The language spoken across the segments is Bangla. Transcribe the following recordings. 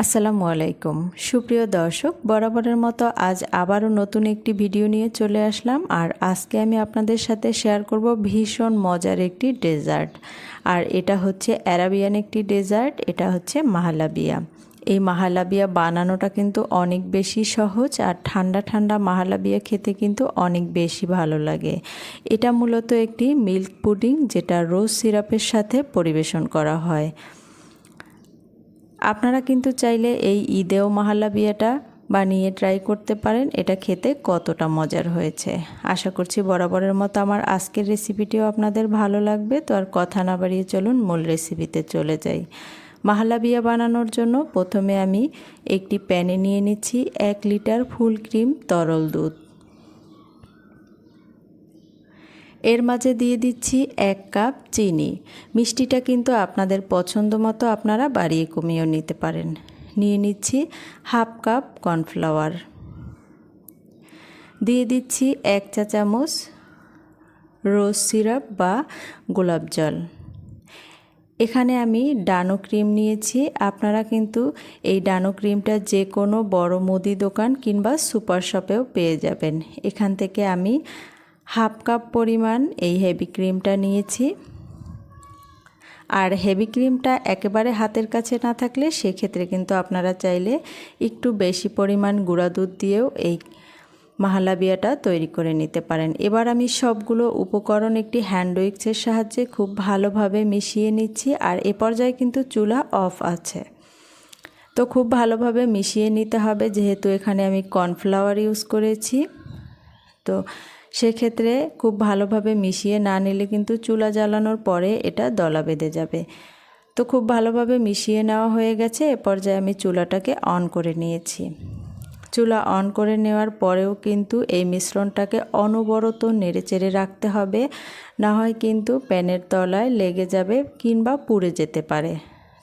আসসালামু আলাইকুম। সুপ্রিয় দর্শক, বরাবরের মতো আজ আবারও নতুন একটি ভিডিও নিয়ে চলে আসলাম আর আজকে আমি আপনাদের সাথে শেয়ার করব ভীষণ মজার একটি ডেজার্ট। আর এটা হচ্ছে অ্যারাবিয়ান একটি ডেজার্ট, এটা হচ্ছে মাহালাবিয়া। এই মাহালাবিয়া বানানোটা কিন্তু অনেক বেশি সহজ আর ঠান্ডা ঠান্ডা মাহালাবিয়া খেতে কিন্তু অনেক বেশি ভালো লাগে। এটা মূলত একটি মিল্ক পুডিং, যেটা রোজ সিরাপের সাথে পরিবেশন করা হয়। আপনারা কিন্তু চাইলে এই ঈদেও মাহাল্লা বিয়াটা বানিয়ে ট্রাই করতে পারেন। এটা খেতে কতটা মজার হয়েছে। আশা করছি বরাবরের মতো আমার আজকের রেসিপিটিও আপনাদের ভালো লাগবে। তো আর কথা না বাড়িয়ে চলুন, মূল রেসিপিতে চলে যাই। মাহালা বিয়া বানানোর জন্য প্রথমে আমি একটি প্যানে নিয়ে নিচ্ছি এক লিটার ফুল ক্রিম তরল দুধ। এর মাঝে দিয়ে দিচ্ছি এক কাপ চিনি। মিষ্টিটা কিন্তু আপনাদের পছন্দ মতো আপনারা বাড়িয়ে কমিয়েও নিতে পারেন। নিয়ে নিচ্ছি হাফ কাপ কর্নফ্লাওয়ার। দিয়ে দিচ্ছি এক চা চামচ রোজ সিরাপ বা গোলাপ জল। এখানে আমি ডানো ক্রিম নিয়েছি। আপনারা কিন্তু এই ডানো ক্রিমটা যে কোনো বড় মুদি দোকান কিংবা সুপার শপেও পেয়ে যাবেন। এখান থেকে আমি হাফ কাপ পরিমাণ এই হেভি ক্রিমটা নিয়েছি। আর হেভি ক্রিমটা একেবারে হাতের কাছে না থাকলে সেক্ষেত্রে কিন্তু আপনারা চাইলে একটু বেশি পরিমাণ গুঁড়া দুধ দিয়েও এই মাহালাবিয়াটা তৈরি করে নিতে পারেন। এবার আমি সবগুলো উপকরণ একটি হ্যান্ড উইক্সের সাহায্যে খুব ভালোভাবে মিশিয়ে নিচ্ছি আর এ পর্যায়ে কিন্তু চুলা অফ আছে। তো খুব ভালোভাবে মিশিয়ে নিতে হবে যেহেতু এখানে আমি কর্নফ্লাওয়ার ইউজ করেছি। তো সেক্ষেত্রে খুব ভালোভাবে মিশিয়ে না নিলে কিন্তু চুলা জ্বালানোর পরে এটা দলা বেঁধে যাবে। তো খুব ভালোভাবে মিশিয়ে নেওয়া হয়ে গেছে, এ পর্যায়ে আমি চুলাটাকে অন করে নিয়েছি। চুলা অন করে নেওয়ার পরেও কিন্তু এই মিশ্রণটাকে অনবরত নেড়েচেড়ে রাখতে হবে, না হয় কিন্তু প্যানের তলায় লেগে যাবে কিংবা পুড়ে যেতে পারে।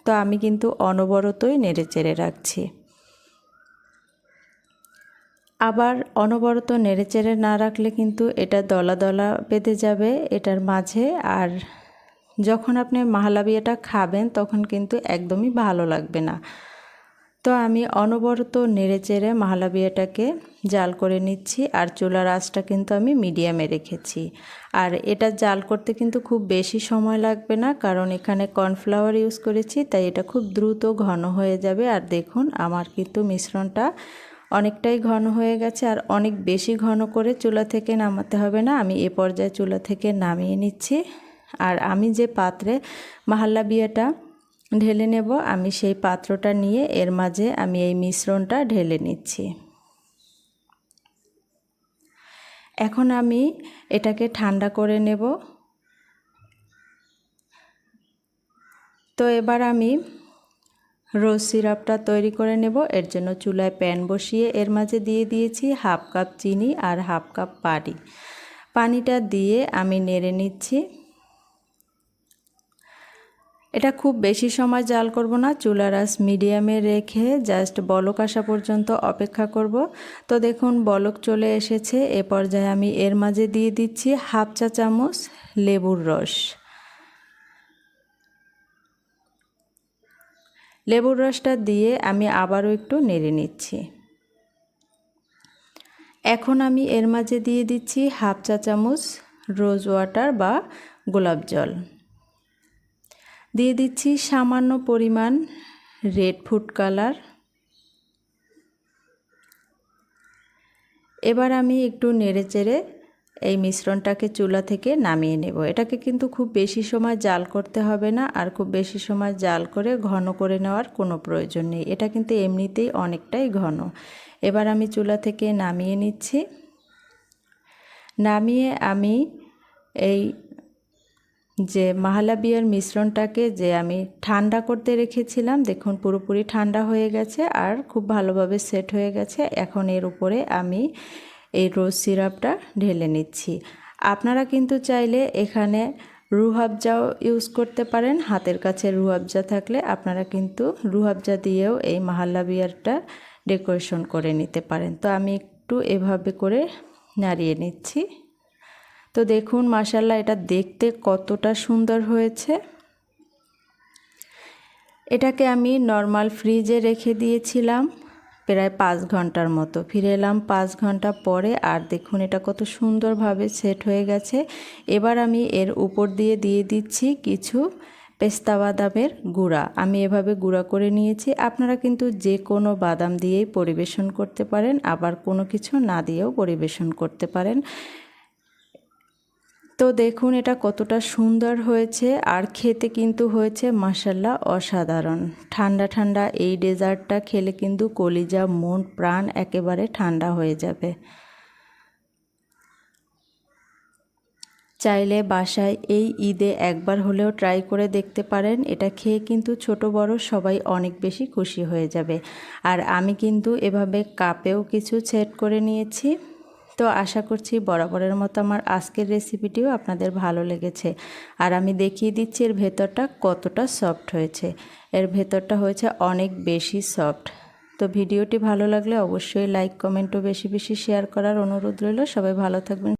তো আমি কিন্তু অনবরতই নেড়েচেড়ে রাখছি। আবার অনবরত নেড়েচেড়ে না রাখলে কিন্তু এটা দলা দলা বেঁধে যাবে এটার মাঝে। আর যখন আপনি মাহালাবিয়াটা খাবেন, তখন কিন্তু একদমই ভালো লাগবে না। তো আমি অনবরত নেড়েচেড়ে মাহালাবিয়াটাকে জাল করে নিচ্ছি আর চুলার আঁচটা কিন্তু আমি মিডিয়ামে রেখেছি। আর এটা জাল করতে কিন্তু খুব বেশি সময় লাগবে না, কারণ এখানে কর্নফ্লাওয়ার ইউজ করেছি, তাই এটা খুব দ্রুত ঘন হয়ে যাবে। আর দেখুন, আমার কিন্তু মিশ্রণটা অনেকটাই ঘন হয়ে গেছে আর অনেক বেশি ঘন করে চুলা থেকে নামাতে হবে না। আমি এ পর্যায়ে চুলা থেকে নামিয়ে নিচ্ছি। আর আমি যে পাত্রে মাহাল্লা বিয়াটা ঢেলে নেব, আমি সেই পাত্রটা নিয়ে এর মাঝে আমি এই মিশ্রণটা ঢেলে নিচ্ছি। এখন আমি এটাকে ঠান্ডা করে নেব। তো এবার আমি রোজ সিরাপটা তৈরি করে নেব। এর জন্য চুলায় প্যান বসিয়ে এর মাঝে দিয়ে দিয়েছি হাফ কাপ চিনি আর হাফ কাপ পানি। পানিটা দিয়ে আমি নেড়ে নিচ্ছি। এটা খুব বেশি সময় জাল করব না, চুলার আস মিডিয়ামে রেখে জাস্ট বলক আসা পর্যন্ত অপেক্ষা করব। তো দেখুন, বলক চলে এসেছে। এ পর্যায়ে আমি এর মাঝে দিয়ে দিচ্ছি হাফ চা চামচ লেবুর রস। লেবুর রসটা দিয়ে আমি আবারও একটু নেড়ে নিচ্ছি। এখন আমি এর মাঝে দিয়ে দিচ্ছি হাফ চা চামচ রোজ ওয়াটার বা গোলাপ জল। দিয়ে দিচ্ছি সামান্য পরিমাণ রেড ফুড কালার। এবার আমি একটু নেড়ে চেড়ে এই মিশ্রণটাকে চুলা থেকে নামিয়ে নেব। এটাকে কিন্তু খুব বেশি সময় জাল করতে হবে না আর খুব বেশি সময় জাল করে ঘন করে নেওয়ার কোনো প্রয়োজন নেই। এটা কিন্তু এমনিতেই অনেকটাই ঘন। এবার আমি চুলা থেকে নামিয়ে নিচ্ছি। নামিয়ে আমি এই যে মাহালাবিয়ার মিশ্রণটাকে যে আমি ঠান্ডা করতে রেখেছিলাম, দেখুন পুরোপুরি ঠান্ডা হয়ে গেছে আর খুব ভালোভাবে সেট হয়ে গেছে। এখন এর উপরে আমি এই রোজ সিরাপটা ঢেলে নিচ্ছি। আপনারা কিন্তু চাইলে এখানে রুহাবজাও ইউজ করতে পারেন। হাতের কাছে রুহাবজা থাকলে আপনারা কিন্তু রুহাবজা দিয়েও এই মাহাল্লা বিয়ারটা ডেকোরেশন করে নিতে পারেন। তো আমি একটু এভাবে করে নাড়িয়ে নিচ্ছি। তো দেখুন মাসাল্লাহ এটা দেখতে কতটা সুন্দর হয়েছে। এটাকে আমি নর্মাল ফ্রিজে রেখে দিয়েছিলাম। প্রায় পাঁচ ঘণ্টার মতো। ফিরে এলাম পাঁচ ঘণ্টা পরে আর দেখুন এটা কত সুন্দরভাবে সেট হয়ে গেছে। এবার আমি এর উপর দিয়ে দিয়ে দিচ্ছি কিছু পেস্তা বাদামের গুঁড়া। আমি এভাবে গুঁড়া করে নিয়েছি। আপনারা কিন্তু যে কোনো বাদাম দিয়েই পরিবেশন করতে পারেন, আবার কোনো কিছু না দিয়েও পরিবেশন করতে পারেন। তো দেখুন এটা কতটা সুন্দর হয়েছে, আর খেতে কিন্তু হয়েছে মাসাল্লা অসাধারণ। ঠান্ডা ঠান্ডা এই ডেজার্টটা খেলে কিন্তু কলিজা, মন, প্রাণ একেবারে ঠান্ডা হয়ে যাবে। চাইলে বাসায় এই ঈদে একবার হলেও ট্রাই করে দেখতে পারেন, এটা খেয়ে কিন্তু ছোট বড় সবাই অনেক বেশি খুশি হয়ে যাবে। আর আমি কিন্তু এভাবে কাপেও কিছু সেট করে নিয়েছি। তো আশা করছি বরাবরের মতো আমার আজকের রেসিপিটিও আপনাদের ভালো লেগেছে। আর আমি দেখিয়ে দিচ্ছি এর ভেতরটা কতটা সফট হয়েছে। এর ভেতরটা হয়েছে অনেক বেশি সফট তো ভিডিওটি ভালো লাগলে অবশ্যই লাইক কমেন্টও বেশি বেশি শেয়ার করার অনুরোধ রইল। সবাই ভালো থাকবেন।